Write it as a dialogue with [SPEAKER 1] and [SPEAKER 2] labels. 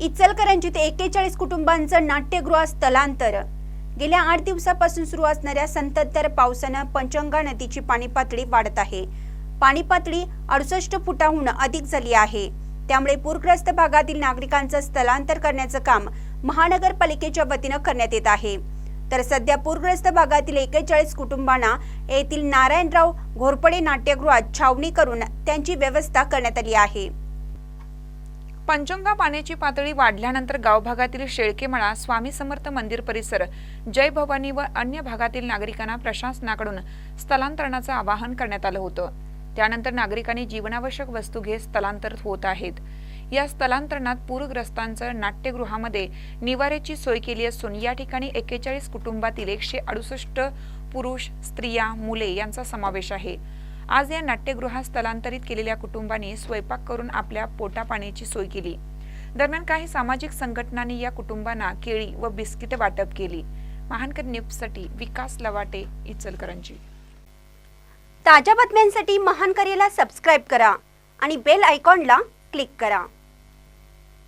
[SPEAKER 1] इचलकरंजीत एक्केचाळीस कुटुंबांचं नाट्यगृह स्थलांतर. गेल्या आठ दिवसापासून सुरू असणाऱ्या संततधार पावसानं पंचंगा नदीची पाणी पातळी वाढत आहे. पाणी पातळी अडुसष्ट फुटाहून अधिक झाली आहे. त्यामुळे पूरग्रस्त भागातील नागरिकांचं स्थलांतर करण्याचं काम महानगरपालिकेच्या वतीनं करण्यात येत आहे. तर सध्या पूरग्रस्त भागातील एकेचाळीस कुटुंबांना येथील नारायणराव घोरपडे नाट्यगृहात छावणी करून त्यांची व्यवस्था करण्यात आली आहे.
[SPEAKER 2] पंचंगा पाण्याची पातळी वाढल्यानंतर गावभागातील शेळकेमळा स्वामी समर्थ मंदिर परिसर जय भवानी व अन्य भागातील नागरिकांना प्रशासनाकडून स्थलांतरणाचं आवाहन करण्यात आलं होतं. त्यानंतर नागरिकांनी जीवनावश्यक वस्तू घेत स्थलांतर होत आहेत. या स्थलांतरणात पूरग्रस्तांचं नाट्यगृहामध्ये निवाऱ्याची सोय केली असून या ठिकाणी एक्केचाळीस कुटुंबातील एकशे अडुसष्ट पुरुष स्त्रिया मुले यांचा समावेश आहे. आज या नाट्यगृहात स्थलांतरित केलेल्या कुटुंबांनी स्वयंपाक करून आपल्या पोटापाण्याची सोय केली. दरम्यान काही सामाजिक संघटनांनी या कुटुंबांना केळी व बिस्किट वाटप केली. महानकर न्यूजसाठी विकास लवाटे इचलकरंजी.
[SPEAKER 1] ताज्या बातम्यांसाठी महान करेला सबस्क्राईब करा आणि बेल आयकॉनला क्लिक करा.